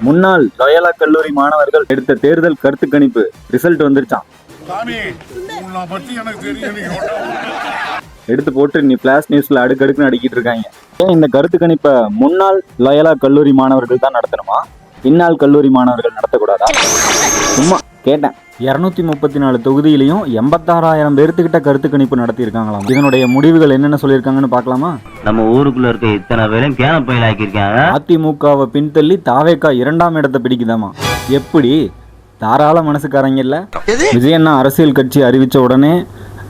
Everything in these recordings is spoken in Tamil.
முன்னாள் லயோலா கல்லூரி மாணவர்கள் எடுத்த தேர்தல் கருத்து கணிப்பு ரிசல்ட் வந்துருச்சான் எடுத்து போட்டு நீ பிளாஸ் நியூஸ்ல அடுக்கடுக்குன்னு அடிக்கிட்டு இருக்காங்க. ஏன் இந்த கருத்து கணிப்பை முன்னாள் லயோலா கல்லூரி மாணவர்கள் தான் நடத்தணுமா? இந்நாள் கல்லூரி மாணவர்கள் நடத்தக்கூடாதா? சும்மா. கேட்டேன். இரநூத்தி முப்பத்தி நாலு தொகுதியிலையும் எண்பத்தாறாயிரம் பேர்த்துக்கிட்ட கருத்து கணிப்பு நடத்தியிருக்காங்களாம். இதனுடைய முடிவுகள் என்னென்ன சொல்லியிருக்காங்கன்னு பார்க்கலாமா? நம்ம ஊருக்குள்ள இருக்க இத்தனை பேரும் கேன பயில் ஆக்கியிருக்காங்க. அதிமுகவை பின்தள்ளி தாவேக்கா இரண்டாம் இடத்தை பிடிக்குதாமா? எப்படி? தாராள மனசுக்காரங்க இல்ல? விஜயண்ணா அரசியல் கட்சி அறிவிச்ச உடனே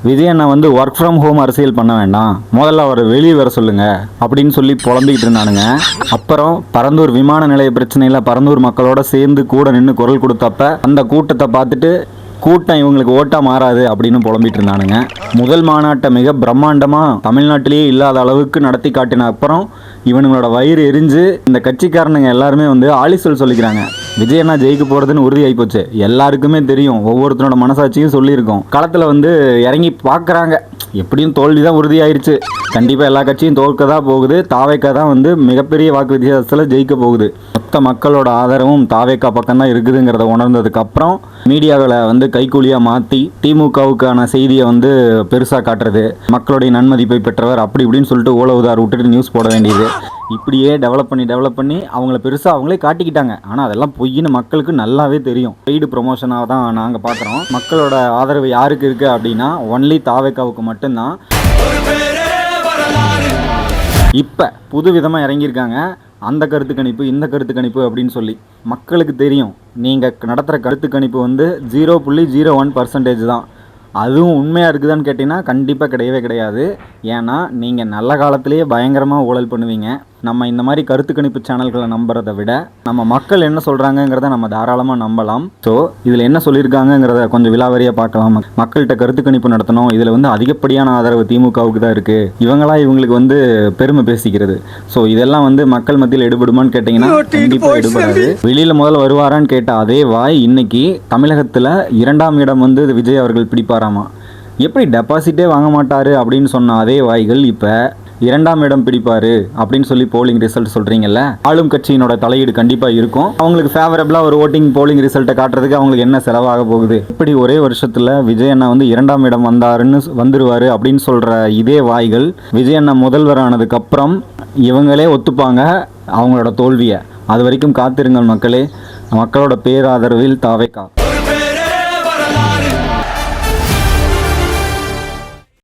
விஜயண்ணா வந்து ஒர்க் ஃப்ரம் ஹோம் அரசியல் பண்ண வேண்டாம். முதல்ல அவரை வெளியே வர சொல்லுங்க அப்படின்னு சொல்லி புலம்பிக்கிட்டு இருந்தானுங்க. அப்புறம் பரந்தூர் விமான நிலைய பிரச்சனையில் பரந்தூர் மக்களோட சேர்ந்து கூட நின்று குரல் கொடுத்தப்ப அந்த கூட்டத்தை பார்த்துட்டு கூட்டம் இவங்களுக்கு ஓட்டா மாறாது அப்படின்னு புலம்பிட்டு இருந்தானுங்க. முதல் மாநாட்டை மிக பிரம்மாண்டமா தமிழ்நாட்டிலேயே இல்லாத அளவுக்கு நடத்தி காட்டின அப்புறம் இவனுங்களோட வயிறு எரிஞ்சு இந்த கட்சிக்காரனுங்க எல்லாருமே வந்து ஆலிசல் சொல்லிக்கிறாங்க. விஜயண்ணா ஜெயிக்க போகிறதுன்னு உறுதியாகி போச்சு எல்லாருக்குமே தெரியும். ஒவ்வொருத்தனோட மனசாட்சியும் சொல்லியிருக்கோம். களத்தில் வந்து இறங்கி பார்க்குறாங்க. எப்படியும் தோல்வி தான் உறுதியாயிருச்சு. கண்டிப்பாக எல்லா கட்சியும் தோற்க தான் போகுது. தாவேக்கா தான் வந்து மிகப்பெரிய வாக்கு வித்தியாசத்தில் ஜெயிக்க போகுது. மொத்த மக்களோட ஆதரவும் தாவேக்கா பக்கம் தான் இருக்குதுங்கிறத உணர்ந்ததுக்கப்புறம் மீடியாவில் வந்து கைக்கூலியாக மாற்றி திமுகவுக்கான செய்தியை வந்து பெருசாக காட்டுறது மக்களுடைய நன்மதிப்பை பெற்றவர் அப்படி இப்படின்னு சொல்லிட்டு ஓலவுதார் விட்டுட்டு நியூஸ் போட வேண்டியது. இப்படியே டெவலப் பண்ணி டெவலப் பண்ணி அவங்கள பெருசாக அவங்களே காட்டிக்கிட்டாங்க. ஆனால் அதெல்லாம் பொய்ன்னு மக்களுக்கு நல்லாவே தெரியும். பெய்டு ப்ரொமோஷனாக தான் நாங்கள் பார்க்குறோம் மக்களோட ஆதரவு யாருக்கு இருக்குது அப்படின்னா ஒன்லி தாவேக்காவுக்கு மட்டும்தான். இப்போ புது விதமாக இறங்கியிருக்காங்க. அந்த கருத்து கணிப்பு இந்த கருத்து கணிப்பு அப்படின்னு சொல்லி. மக்களுக்கு தெரியும். நீங்கள் நடத்துகிற கருத்து கணிப்பு வந்து ஜீரோ புள்ளி ஜீரோ ஒன் பர்சன்டேஜ் தான். அதுவும் உண்மையாக இருக்குதான்னு கேட்டிங்கன்னா கண்டிப்பாக கிடையவே கிடையாது. ஏன்னா நீங்கள் நல்ல காலத்திலேயே பயங்கரமாக ஊழல் பண்ணுவீங்க. நம்ம இந்த மாதிரி கருத்து கணிப்பு சேனல்களை நம்புறதை விட நம்ம மக்கள் என்ன சொல்கிறாங்கங்கிறத நம்ம தாராளமாக நம்பலாம். ஸோ இதில் என்ன சொல்லியிருக்காங்கங்கிறத கொஞ்சம் விலாவரியாக பார்க்கலாம். மக்கள்கிட்ட கருத்து கணிப்பு நடத்தணும். இதில் வந்து அதிகப்படியான ஆதரவு திமுகவுக்கு தான் இருக்குது இவங்களா இவங்களுக்கு வந்து பெருமை பேசிக்கிறது. ஸோ இதெல்லாம் வந்து மக்கள் மத்தியில் எடுபடுமான்னு கேட்டிங்கன்னா கண்டிப்பாக எடுபடாது. வெளியில் முதல்ல வருவாரான்னு கேட்ட அதே வாய் இன்னைக்கு தமிழகத்தில் இரண்டாம் இடம் வந்து விஜய் அவர்கள் பிடிப்பாராமா. எப்படி டெபாசிட்டே வாங்க மாட்டாரு அப்படின்னு சொன்ன அதே வாய்கள் இப்போ இரண்டாம் இடம் பிடிப்பாரு அப்படின்னு சொல்லி போலிங் ரிசல்ட் சொல்றீங்கல்ல? ஆளும் கட்சியினோட தலையீடு கண்டிப்பா இருக்கும். அவங்களுக்கு ஃபேவரபிளா ஒரு ஓட்டிங் போலிங் ரிசல்ட்டை காட்டுறதுக்கு அவங்களுக்கு என்ன செலவாக போகுது? இப்படி ஒரே வருஷத்துல விஜய் அண்ணா வந்து இரண்டாம் இடம் வந்தாருன்னு வந்துருவாரு அப்படின்னு சொல்ற இதே வாய்கள் விஜய் அண்ணா முதல்வர் ஆனதுக்கு அப்புறம் இவங்களே ஒத்துப்பாங்க அவங்களோட தோல்வியை. அது வரைக்கும் காத்திருங்கள் மக்களே. மக்களோட பேராதரவில் தாவேக்கா